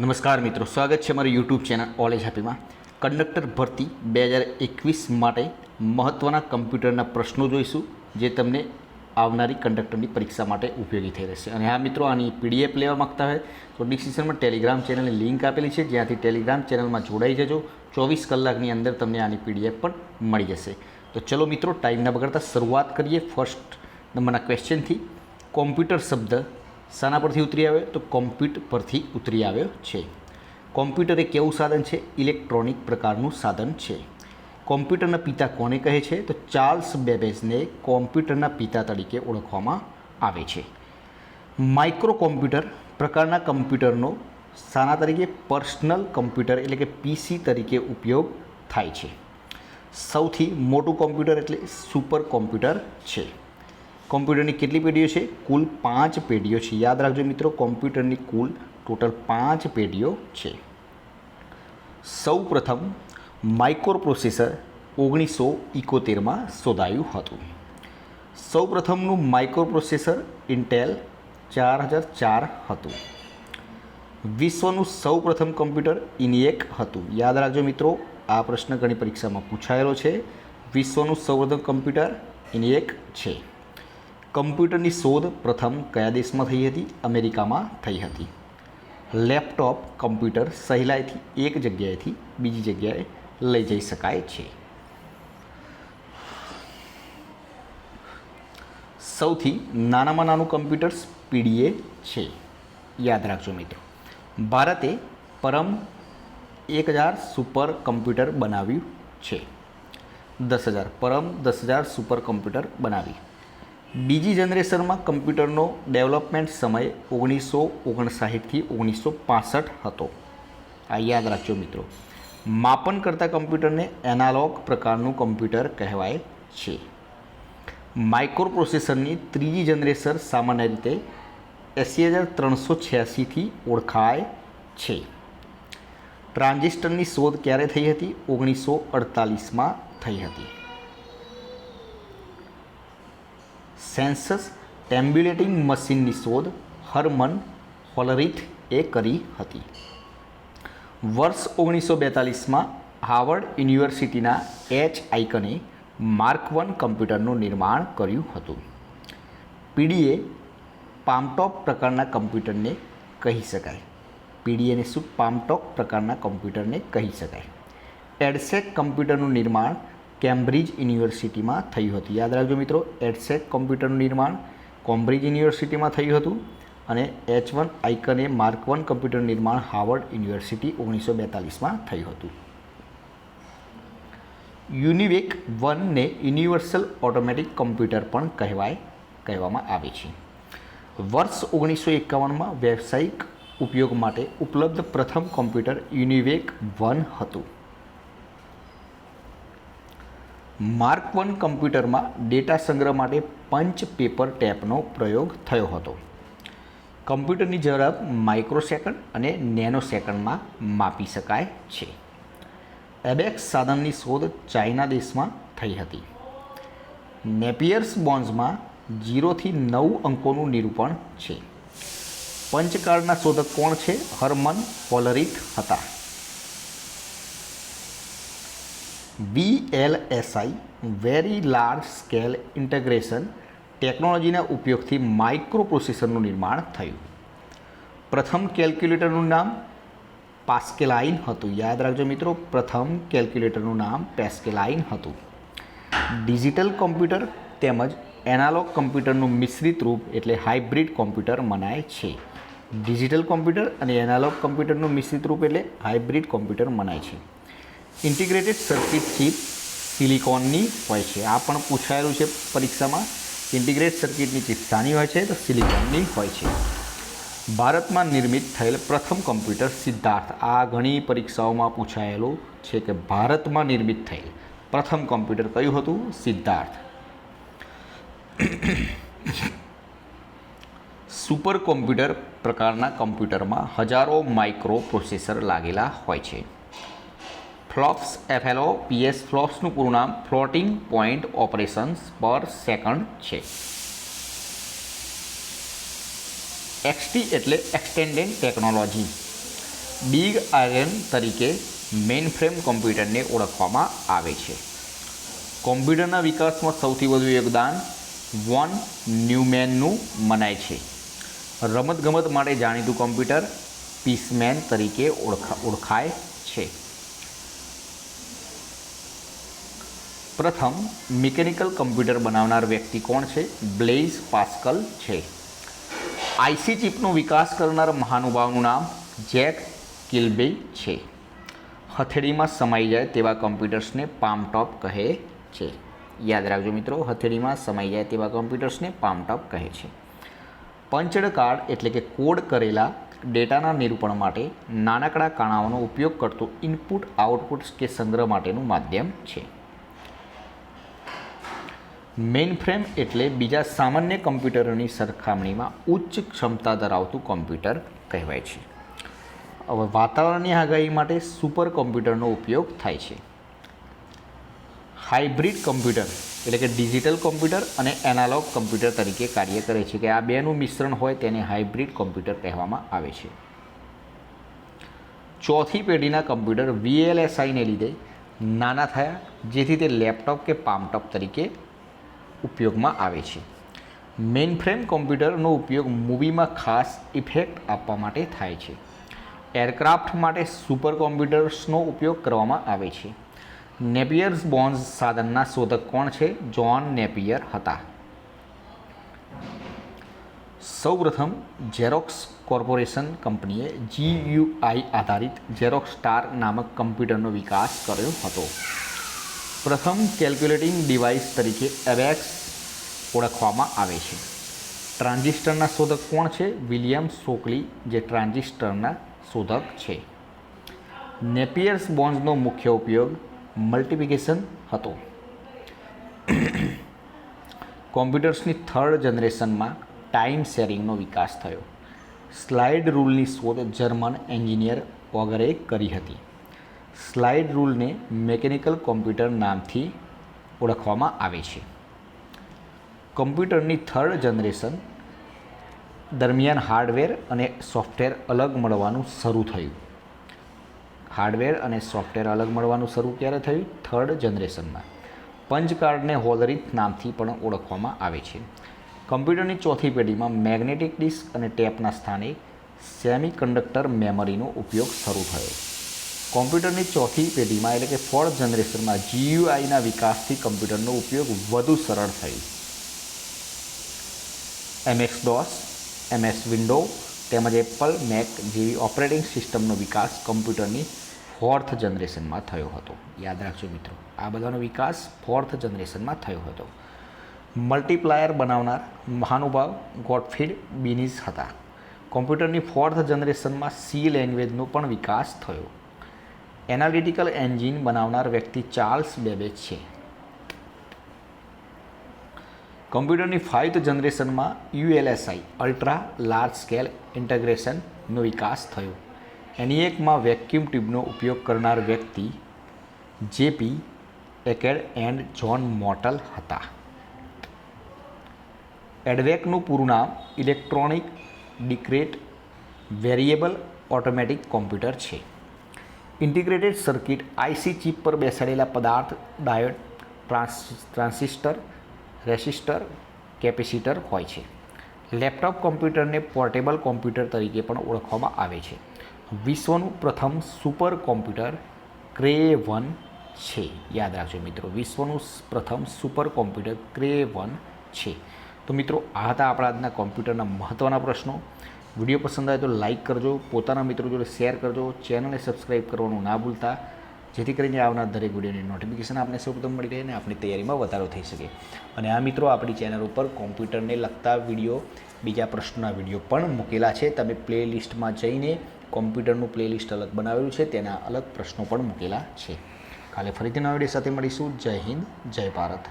નમસ્કાર મિત્રો, સ્વાગત છે મારી યુટ્યુબ ચેનલ ઓલેજ હેપીમાં કંડક્ટર ભરતી બે હજાર એકવીસ માટે મહત્ત્વના કમ્પ્યુટરના પ્રશ્નો જોઈશું, જે તમને આવનારી કંડક્ટરની પરીક્ષા માટે ઉપયોગી થઈ રહેશે. અને હા મિત્રો, આની પીડીએફ લેવા માગતા હોય, તો ડિસ્ક્રિપ્શનમાં ટેલિગ્રામ ચેનલની લિંક આપેલી છે, જ્યાંથી ટેલિગ્રામ ચેનલમાં જોડાઈ જજો. ચોવીસ કલાકની અંદર તમને આની પીડીએફ પણ મળી જશે. તો ચલો મિત્રો ટાઈમ ન બગાડતા શરૂઆત કરીએ. ફર્સ્ટ નંબરના ક્વેશ્ચનથી કોમ્પ્યુટર શબ્દ શાના પરથી ઉતરી આવ્યો તો કોમ્પ્યુટ પરથી ઉતરી આવ્યો છે. કોમ્પ્યુટર એ કેવું સાધન છે? ઇલેક્ટ્રોનિક પ્રકારનું સાધન છે. કોમ્પ્યુટરના પિતા કોને કહે છે? તો ચાર્લ્સ બેબેજને કોમ્પ્યુટરના પિતા તરીકે ઓળખવામાં આવે છે. માઇક્રો કોમ્પ્યુટર પ્રકારના કમ્પ્યુટરનો શાના તરીકે પર્સનલ કમ્પ્યુટર એટલે કે પીસી તરીકે ઉપયોગ થાય છે. સૌથી મોટું કોમ્પ્યુટર એટલે સુપર કોમ્પ્યુટર છે. કોમ્પ્યુટરની કેટલી પેઢીઓ છે? કુલ પાંચ પેઢીઓ છે. યાદ રાખજો મિત્રો, કોમ્પ્યુટરની કુલ ટોટલ પાંચ પેઢીઓ છે. સૌ પ્રથમ માઇક્રો પ્રોસેસર ઓગણીસો ઇકોતેરમાં શોધાયું હતું. સૌ પ્રથમનું માઇક્રો પ્રોસેસર ઇન્ટેલ ચાર હજાર ચાર હતું. વિશ્વનું સૌ પ્રથમ કમ્પ્યુટર ઇનિએક હતું. યાદ રાખજો મિત્રો, આ પ્રશ્ન ઘણી પરીક્ષામાં પૂછાયેલો છે. વિશ્વનું સૌપ્રથમ કમ્પ્યુટર ઇનિએક છે. કમ્પ્યુટરની શોધ પ્રથમ કયા દેશમાં થઈ હતી? અમેરિકામાં થઈ હતી. લેપટોપ, કમ્પ્યુટર સહેલાઈથી એક જગ્યાએથી બીજી જગ્યાએ લઈ જઈ શકાય છે. સૌથી નાનામાં નાનું કમ્પ્યુટર્સ પીડીએ છે. યાદ રાખજો મિત્રો. ભારતે પરમ એક હજાર સુપર કમ્પ્યુટર બનાવ્યું છે. દસ હજાર પરમ દસ હજાર સુપર કમ્પ્યુટર બનાવી. બીજી જનરેશનમાં કમ્પ્યુટરનો ડેવલપમેન્ટ સમય ઓગણીસો ઓગણસાઠથી ઓગણીસો પાસઠ હતો. આ યાદ રાખજો મિત્રો. માપન કરતા કમ્પ્યુટરને એનાલોગ પ્રકારનું કમ્પ્યુટર કહેવાય છે. માઇક્રો પ્રોસેસરની ત્રીજી જનરેશન સામાન્ય રીતે એંસી હજાર ત્રણસો છ્યાસીથી ઓળખાય છે. ટ્રાન્ઝિસ્ટરની શોધ ક્યારે થઈ હતી? ઓગણીસો અડતાલીસમાં થઈ હતી. સેન્સસ ટેમ્બ્યુલેટિંગ મશીનની શોધ હર્મન હોલરિથ એ કરી હતી. વર્ષ ઓગણીસો બેતાલીસમાં હાવર્ડ યુનિવર્સિટીના એચ આઇકને માર્ક વન કમ્પ્યુટરનું નિર્માણ કર્યું હતું. પીડીએ પામટોપ પ્રકારના કમ્પ્યુટરને કહી શકાય. પીડીએને શું પામટોપ પ્રકારના કમ્પ્યુટરને કહી શકાય? એડસેક કમ્પ્યુટરનું નિર્માણ કેમ્બ્રિજ યુનિવર્સિટીમાં થયું હતું. યાદ રાખજો મિત્રો, એડસેક કોમ્પ્યુટરનું નિર્માણ કોમ્બ્રિજ યુનિવર્સિટીમાં થયું હતું અને એચ વન આઇકને માર્ક વન કમ્પ્યુટર નિર્માણ હાવર્ડ યુનિવર્સિટી ઓગણીસો બેતાલીસમાં થયું હતું. યુનિવેક વનને યુનિવર્સલ ઓટોમેટિક કમ્પ્યુટર પણ કહેવાય, કહેવામાં આવે છે. વર્ષ ઓગણીસો એકાવનમાં વ્યવસાયિક ઉપયોગ માટે ઉપલબ્ધ પ્રથમ કોમ્પ્યુટર યુનિવેક વન હતું. માર્ક વન કમ્પ્યુટરમાં ડેટા સંગ્રહ માટે પંચ પેપર ટેપનો પ્રયોગ થયો હતો. કમ્પ્યુટરની ઝડપ માઇક્રોસેકન્ડ અને નેનો સેકન્ડમાં માપી શકાય છે. એબેક્સ સાધનની શોધ ચાઇના દેશમાં થઈ હતી. નેપિયર્સ બોન્ઝમાં જીરોથી નવ અંકોનું નિરૂપણ છે. પંચકાળના શોધક કોણ છે? હરમન પોલરિક હતા. VLSI very large scale integration ટેકનોલોજીના ઉપયોગથી માઇક્રો પ્રોસેસરનું નિર્માણ થયું. પ્રથમ કેલ્ક્યુલેટરનું નામ પાસ્કેલાઇન હતું. યાદ રાખજો મિત્રો, પ્રથમ કેલ્ક્યુલેટરનું નામ પેસ્કેલાઇન હતું. ડિજિટલ કોમ્પ્યુટર તેમજ એનાલોગ કમ્પ્યુટરનું મિશ્રિત રૂપ એટલે હાઇબ્રિડ કોમ્પ્યુટર મનાય છે. ડિજિટલ કોમ્પ્યુટર અને એનાલોગ કમ્પ્યુટરનું મિશ્રિત રૂપ એટલે હાઇબ્રિડ કોમ્પ્યુટર મનાય છે. ઇન્ટિગ્રેટેડ સર્કિટ ચિપ સિલિકોનની હોય છે. આ પણ પૂછાયેલું છે પરીક્ષામાં. ઇન્ટિગ્રેટ સર્કિટની ચિપ શાની હોય છે તો સિલિકોનની હોય છે. ભારતમાં નિર્મિત થયેલ પ્રથમ કમ્પ્યુટર સિદ્ધાર્થ. આ ઘણી પરીક્ષાઓમાં પૂછાયેલું છે કે ભારતમાં નિર્મિત થયેલ પ્રથમ કમ્પ્યુટર કયું હતું? સિદ્ધાર્થ. સુપર કોમ્પ્યુટર પ્રકારના કમ્પ્યુટરમાં હજારો માઇક્રો પ્રોસેસર લાગેલા હોય છે. ફ્લોપ્સ એફએલઓ પીએસ ફ્લોપ્સનું પૂરું નામ floating point operations per second છે. એક્સટી એટલે એક્સટેન્ડેડ ટેકનોલોજી. બિગ આયરન તરીકે મેઇન ફ્રેમ કોમ્પ્યુટરને ઓળખવામાં આવે છે. કોમ્પ્યુટરના વિકાસમાં સૌથી વધુ યોગદાન વોન ન્યુમેનનું મનાય છે. રમતગમત માટે જાણીતું કોમ્પ્યુટર પીસમેન તરીકે ઓળખા, ઓળખાય છે. પ્રથમ મિકેનિકલ કમ્પ્યુટર બનાવનાર વ્યક્તિ કોણ છે? બ્લેઝ પાસ્કલ છે. આઈસી ચિપનો વિકાસ કરનાર મહાનુભાવનું નામ જેક કિલ્બે છે. હથેળીમાં સમાઈ જાય તેવા કમ્પ્યુટર્સને પામટોપ કહે છે. યાદ રાખજો મિત્રો, હથેળીમાં સમાઈ જાય તેવા કમ્પ્યુટર્સને પામટોપ કહે છે. પંચડ કાર્ડ એટલે કે કોડ કરેલા ડેટાના નિરૂપણ માટે નાનકડા કાણાઓનો ઉપયોગ કરતું ઇનપુટ, આઉટપુટ કે સંગ્રહ માટેનું માધ્યમ છે. મેઇન ફ્રેમ એટલે બીજા સામાન્ય કમ્પ્યુટરોની સરખામણીમાં ઉચ્ચ ક્ષમતા ધરાવતું કમ્પ્યુટર કહેવાય છે. હવે વાતાવરણની આગાહી માટે સુપર કમ્પ્યુટરનો ઉપયોગ થાય છે. હાઇબ્રિડ કમ્પ્યુટર એટલે કે ડિજિટલ કમ્પ્યુટર અને એનાલોગ કમ્પ્યુટર તરીકે કાર્ય કરે છે કે આ બેનું મિશ્રણ હોય તેને હાઇબ્રિડ કમ્પ્યુટર કહેવામાં આવે છે. ચોથી પેઢીના કમ્પ્યુટર વીએલએસઆઈને લીધે નાના થયા, જેથી તે લેપટોપ કે પામટોપ તરીકે ઉપયોગમાં આવે છે. મેઇન ફ્રેમ કોમ્પ્યુટરનો ઉપયોગ મૂવીમાં ખાસ ઇફેક્ટ આપવા માટે થાય છે. એરક્રાફ્ટ માટે સુપર કોમ્પ્યુટર્સનો ઉપયોગ કરવામાં આવે છે. નેપિયર્સ બોન્સ સાધનના શોધક કોણ છે? જ્હોન નેપિયર હતા. સૌપ્રથમ ઝેરોક્સ કોર્પોરેશન કંપનીએ જીયુઆઈ આધારિત ઝેરોક્સ સ્ટાર નામક કમ્પ્યુટરનો વિકાસ કર્યો હતો. પ્રથમ કેલ્ક્યુલેટિંગ ડિવાઇસ તરીકે એવેક્સ ઓળખવામાં આવે છે. ટ્રાન્ઝિસ્ટરના શોધક કોણ છે? વિલિયમ સોકલી, જે ટ્રાન્ઝિસ્ટરના શોધક છે. નેપિયર્સ બોન્ઝનો મુખ્ય ઉપયોગ મલ્ટિપ્લિકેશન હતો. કોમ્પ્યુટર્સની થર્ડ જનરેશનમાં ટાઈમ શેરિંગનો વિકાસ થયો. સ્લાઇડ રૂલની શોધ જર્મન એન્જિનિયર વગેરે કરી હતી. સ્લાઇડ રૂલને મેકેનિકલ કોમ્પ્યુટર નામથી ઓળખવામાં આવે છે. કમ્પ્યુટરની થર્ડ જનરેશન દરમિયાન હાર્ડવેર અને સોફ્ટવેર અલગ મળવાનું શરૂ થયું. હાર્ડવેર અને સોફ્ટવેર અલગ મળવાનું શરૂ ક્યારે થયું? થર્ડ જનરેશનમાં. પંચ કાર્ડને હોલરીથ નામથી પણ ઓળખવામાં આવે છે. કમ્પ્યુટરની ચોથી પેઢીમાં મેગ્નેટિક ડિસ્ક અને ટેપના સ્થાને સેમી કંડક્ટર મેમરીનો ઉપયોગ શરૂ થયો. કોમ્પ્યુટરની ચોથી પેઢીમાં એટલે કે ફોર્થ જનરેશનમાં જીયુઆઈના વિકાસથી કમ્પ્યુટરનો ઉપયોગ વધુ સરળ થયો. એમએક્સ ડોસ એમએસ વિન્ડો તેમજ એપલ મેક જેવી ઓપરેટિંગ સિસ્ટમનો વિકાસ કમ્પ્યુટરની ફોર્થ જનરેશનમાં થયો હતો. યાદ રાખજો મિત્રો, આ બધાનો વિકાસ ફોર્થ જનરેશનમાં થયો હતો. મલ્ટીપ્લાયર બનાવનાર મહાનુભાવ ગોડફીડ બિનીઝ હતા. કોમ્પ્યુટરની ફોર્થ જનરેશનમાં સી લેંગ્વેજનો પણ વિકાસ થયો. એનાલિટિકલ એન્જિન બનાવનાર વ્યક્તિ ચાર્લ્સ બેબેજ છે. કમ્પ્યુટરની ફાઇવ જનરેશનમાં યુએલએસઆઈ અલ્ટ્રા લાર્જ સ્કેલ ઇન્ટગ્રેશનનો વિકાસ થયો. એની એકમાં વેક્યુમ ટ્યુબનો ઉપયોગ કરનાર વ્યક્તિ J P Eckert and John Mauchly હતા. એડવેકનું પૂરું નામ electronic discrete variable automatic computer છે. ઇન્ટિગ્રેટેડ સર્કિટ આઈસી ચિપ પર બેસાડેલા પદાર્થ, diode, trans transistor resistor, capacitor હોય છે. લેપટોપ કોમ્પ્યુટરને પોર્ટેબલ કોમ્પ્યુટર તરીકે પણ ઓળખવામાં આવે છે. વિશ્વનું પ્રથમ સુપર કોમ્પ્યુટર ક્રે વન છે. યાદ રાખજો મિત્રો, વિશ્વનું પ્રથમ સુપર કોમ્પ્યુટર ક્રે વન છે. તો મિત્રો, આ હતા આપણા આજના કોમ્પ્યુટરના મહત્ત્વના પ્રશ્નો. વીડિયો પસંદ આવે તો લાઇક કરજો, પોતાના મિત્રો જોડે શેર કરજો ચેનલને સબસ્ક્રાઈબ કરવાનું ના ભૂલતા. જેથી કરીને આવનાર દરેક વિડીયોની નોટિફિકેશન આપને સૌપ્રથમ મળી રહે અને આપણી તૈયારીમાં વધારો થઈ શકે. અને આ મિત્રો આપણી ચેનલ ઉપર કોમ્પ્યુટરને લગતા વીડિયો, બીજા પ્રશ્નોના વીડિયો પણ મૂકેલા છે. તમે પ્લે લિસ્ટમાં જઈને કોમ્પ્યુટરનું પ્લેલિસ્ટ અલગ બનાવેલું છે, તેના અલગ પ્રશ્નો પણ મૂકેલા છે. કાલે ફરીથી નવા વીડિયો સાથે મળીશું. જય હિન્દ, જય ભારત.